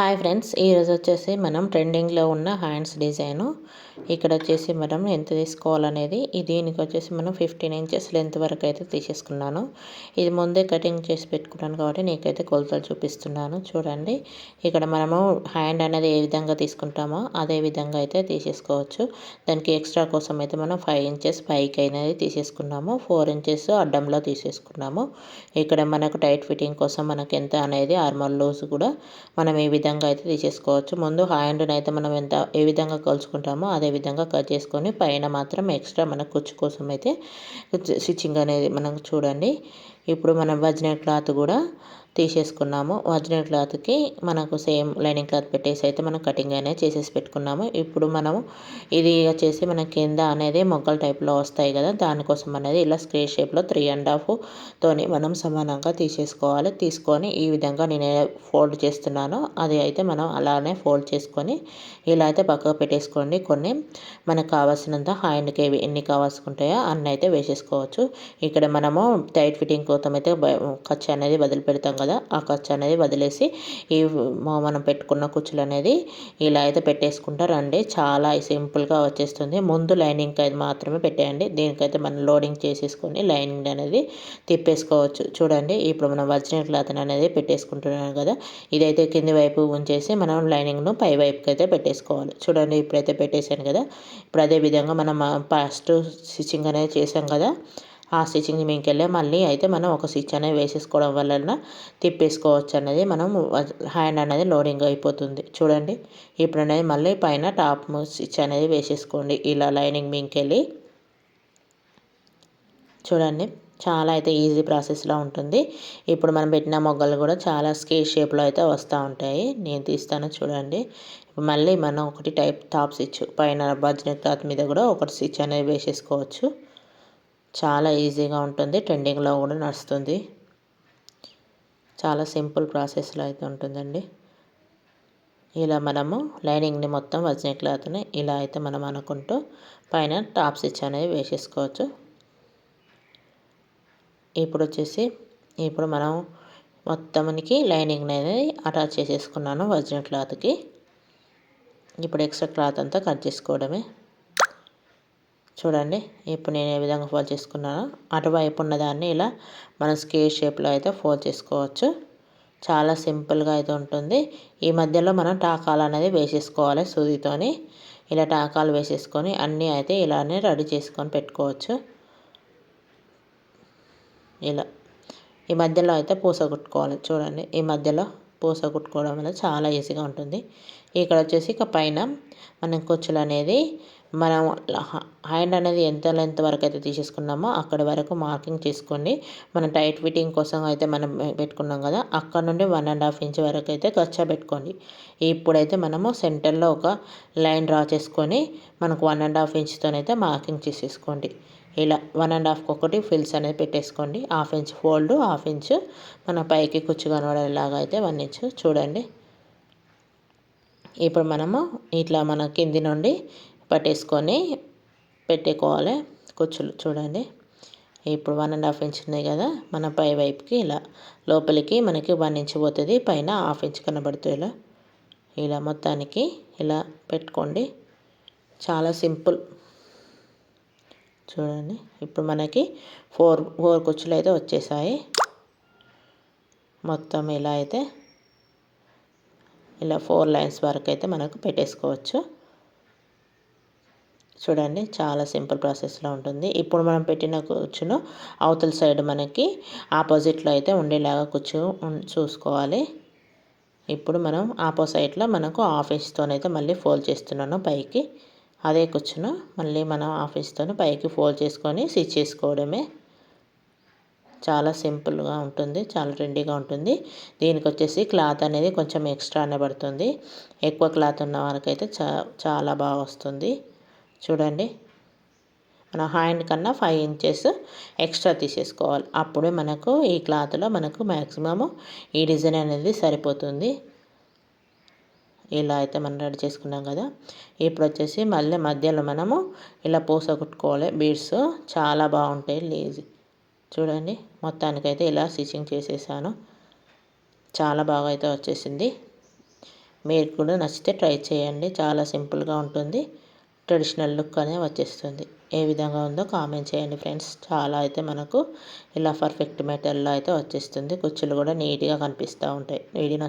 Hi friends ఈరోజు వచ్చేసి మనం ట్రెండింగ్లో ఉన్న హ్యాండ్స్ డిజైను. ఇక్కడ వచ్చేసి మనం ఎంత తీసుకోవాలనేది దీనికి వచ్చేసి మనం ఫిఫ్టీన్ ఇంచెస్ లెంత్ వరకు అయితే తీసేసుకున్నాను. ఇది ముందే కటింగ్ చేసి పెట్టుకున్నాను కాబట్టి నీకైతే కొలతలు చూపిస్తున్నాను చూడండి. ఇక్కడ మనము హ్యాండ్ అనేది ఏ విధంగా తీసుకుంటామో అదే విధంగా అయితే తీసేసుకోవచ్చు. దానికి ఎక్స్ట్రా కోసం అయితే మనం ఫైవ్ ఇంచెస్ పైకి అనేది తీసేసుకున్నాము. Four inches అడ్డంలో తీసేసుకున్నాము. ఇక్కడ మనకు టైట్ ఫిట్టింగ్ కోసం మనకు ఎంత అనేది ఆర్మల్ లూజ్ కూడా మనం ఏ విధంగా అయితే తీసేసుకోవచ్చు. ముందు హ్యాండ్ని అయితే మనం ఎంత ఏ విధంగా కలుసుకుంటామో అదే విధంగా కట్ చేసుకొని పైన మాత్రం ఎక్స్ట్రా మన కుచ్చు కోసం అయితే స్టిచ్చింగ్ అనేది మనం చూడండి. ఇప్పుడు మనం వజ్న క్లాత్ కూడా తీసేసుకున్నాము. ఒరిజినల్ క్లాత్కి మనకు సేమ్ లైనింగ్ క్లాత్ పెట్టేసి అయితే మనం కటింగ్ అనేది చేసేసి పెట్టుకున్నాము. ఇప్పుడు మనము ఇది వచ్చేసి మన కింద అనేది మొగ్గల టైప్లో వస్తాయి కదా దానికోసం అనేది ఇలా స్క్వేర్ షేప్లో త్రీ అండ్ హాఫ్ తోని మనం సమానంగా తీసేసుకోవాలి. తీసుకొని ఈ విధంగా నేను ఫోల్డ్ చేస్తున్నాను. అది అయితే మనం అలానే ఫోల్డ్ చేసుకొని ఇలా అయితే పక్కకు పెట్టేసుకోండి. కొన్ని మనకు కావాల్సినంత హ్యాండ్కి ఎన్ని కావాల్సుకుంటాయో అన్నీ అయితే వేసేసుకోవచ్చు. ఇక్కడ మనము టైట్ ఫిట్టింగ్ మొత్తం అయితే ఖర్చు అనేది వదిలిపెడతాం కదా ఆ ఖర్చు అనేది వదిలేసి ఈ మనం పెట్టుకున్న కుచ్చులు అనేది ఇలా అయితే పెట్టేసుకుంటారండి చాలా సింపుల్గా వచ్చేస్తుంది. ముందు లైనింగ్ అయితే మాత్రమే పెట్టేయండి. దీనికైతే మనం లోడింగ్ చేసేసుకొని లైనింగ్ అనేది తిప్పేసుకోవచ్చు. చూడండి ఇప్పుడు మనం ఒరిజినల్ క్లాత్ అనేది పెట్టేసుకుంటున్నాం కదా ఇదైతే కింది వైపు ఉంచేసి మనం లైనింగ్ను పై వైపుకి అయితే పెట్టేసుకోవాలి. చూడండి ఇప్పుడైతే పెట్టేశాను కదా. ఇప్పుడు అదే విధంగా మనం ఫస్ట్ స్టిచ్చింగ్ అనేది చేసాం కదా ఆ స్టిచ్చింగ్ మీకెళ్ళే మళ్ళీ అయితే మనం ఒక స్టిచ్ అనేది వేసేసుకోవడం వలన తిప్పేసుకోవచ్చు అనేది మనం హ్యాండ్ అనేది లోడింగ్ అయిపోతుంది. చూడండి ఇప్పుడు అనేది మళ్ళీ పైన టాప్ స్టిచ్ అనేది వేసేసుకోండి. ఇలా లైనింగ్ మీకెళ్ళి చూడండి చాలా అయితే ఈజీ ప్రాసెస్లో ఉంటుంది. ఇప్పుడు మనం పెట్టిన మొగ్గలు కూడా చాలా స్కే షేప్లో అయితే వస్తూ ఉంటాయి. నేను తీస్తాను చూడండి. మళ్ళీ మనం ఒకటి టైప్ టాప్ స్టిచ్ పైన బడ్జెట్ క్లాత్ మీద కూడా ఒకటి స్టిచ్ అనేది వేసేసుకోవచ్చు. చాలా ఈజీగా ఉంటుంది. ట్రెండింగ్లో కూడా నడుస్తుంది. చాలా సింపుల్ ప్రాసెస్లో అయితే ఉంటుందండి. ఇలా మనము లైనింగ్ని మొత్తం వజ్న క్లాత్ని ఇలా అయితే మనం అనుకుంటూ పైన టాప్ స్టిచ్ అనేది వేసేసుకోవచ్చు. ఇప్పుడు వచ్చేసి ఇప్పుడు మనం మొత్తానికి లైనింగ్ అనేది అటాచ్ చేసేసుకున్నాను వజ్న క్లాత్కి ఇప్పుడు ఎక్స్ట్రా క్లాత్ అంతా కట్ చేసుకోవడమే. చూడండి ఇప్పుడు నేను ఏ విధంగా ఫోల్డ్ చేసుకున్నానో అటువైపు ఉన్నదాన్ని ఇలా మనం స్కేర్ షేప్లో అయితే ఫోల్డ్ చేసుకోవచ్చు. చాలా సింపుల్గా అయితే ఉంటుంది. ఈ మధ్యలో మనం టాకాలు అనేది వేసేసుకోవాలి సూదితోని. ఇలా టాకాలు వేసేసుకొని అన్నీ అయితే ఇలానే రెడీ చేసుకొని పెట్టుకోవచ్చు. ఇలా. ఈ మధ్యలో అయితే పూస కుట్టుకోవాలి చూడండి. ఈ మధ్యలో పూస కుట్టుకోవడం వల్ల చాలా ఈజీగా ఉంటుంది. ఇక్కడ వచ్చేసి ఇక పైన మనం కుచ్చులు అనేది మనం హ్యాండ్ అనేది ఎంత లెంత్ వరకు అయితే తీసేసుకున్నామో అక్కడి వరకు మార్కింగ్ చేసుకోండి మనం టైట్ ఫిట్టింగ్ కోసం అయితే మనం పెట్టుకున్నాం కదా అక్కడ నుండి వన్ అండ్ హాఫ్ ఇంచ్ వరకు అయితే ఖర్చు పెట్టుకోండి. ఇప్పుడైతే మనము సెంటర్లో ఒక లైన్ డ్రా చేసుకొని మనకు వన్ అండ్ హాఫ్ ఇంచ్తోనైతే మార్కింగ్ చేసేసుకోండి. ఇలా వన్ అండ్ హాఫ్ ఒకటి ఫిల్స్ అనేది పెట్టేసుకోండి. Half inch fold half inch మన పైకి కుచ్చు కనబడేలాగా అయితే వన్ ఇంచ్ చూడండి. ఇప్పుడు మనము ఇట్లా మన కింది నుండి పట్టేసుకొని పెట్టేకోవాలి. కుచ్చులు చూడండి. ఇప్పుడు వన్ అండ్ హాఫ్ ఇంచ్ ఉన్నాయి కదా మన పై వైపుకి ఇలా లోపలికి మనకి వన్ ఇంచ్ పోతుంది పైన హాఫ్ ఇంచ్ కనబడుతుంది ఇలా. ఇలా మొత్తానికి ఇలా పెట్టుకోండి. చాలా సింపుల్. చూడండి. ఇప్పుడు మనకి ఫోర్ ఫోర్ కుచ్చులు అయితే వచ్చేసాయి. మొత్తం ఇలా అయితే ఇలా ఫోర్ లైన్స్ వరకు అయితే మనకు పెట్టేసుకోవచ్చు. చూడండి చాలా సింపుల్ ప్రాసెస్లో ఉంటుంది. ఇప్పుడు మనం పెట్టిన కూర్చును అవతల సైడ్ మనకి ఆపోజిట్లో అయితే ఉండేలాగా కూర్చు చూసుకోవాలి. ఇప్పుడు మనం ఆపోజిట్లో మనకు ఆఫీస్తోనైతే మళ్ళీ ఫోల్డ్ చేస్తున్నాను పైకి. అదే కూర్చును మళ్ళీ మనం ఆఫీస్తో పైకి ఫోల్డ్ చేసుకొని స్టిచ్ చేసుకోవడమే. చాలా సింపుల్గా ఉంటుంది చాలా ట్రెండీగా ఉంటుంది. దీనికి వచ్చేసి క్లాత్ అనేది కొంచెం ఎక్స్ట్రానే పడుతుంది. ఎక్కువ క్లాత్ ఉన్న వారికైతే చా చాలా బాగా వస్తుంది. చూడండి. మన హ్యాండ్ కన్నా ఫైవ్ ఇంచెస్ ఎక్స్ట్రా తీసేసుకోవాలి. అప్పుడే మనకు ఈ క్లాత్లో మనకు మ్యాక్సిమము ఈ డిజైన్ అనేది సరిపోతుంది. ఇలా అయితే మనం రెడీ చేసుకున్నాం కదా. ఇప్పుడు వచ్చేసి మళ్ళీ మధ్యలో మనము ఇలా పూస కుట్టుకోవాలి. బీడ్స్ చాలా బాగుంటాయి. లేజీ చూడండి. మొత్తానికైతే ఇలా స్టిచ్చింగ్ చేసేసాను. చాలా బాగా అయితే వచ్చేసింది. మీరు కూడా నచ్చితే ట్రై చేయండి. చాలా సింపుల్గా ఉంటుంది. ట్రెడిషనల్ లుక్ అనేది వచ్చేస్తుంది. ఏ విధంగా ఉందో కామెంట్ చేయండి ఫ్రెండ్స్ చాలా అయితే మనకు ఇలా పర్ఫెక్ట్ మెటీరియల్లో అయితే వచ్చేస్తుంది. కుచ్చులు కూడా నీట్గా కనిపిస్తూ ఉంటాయి. వీడియో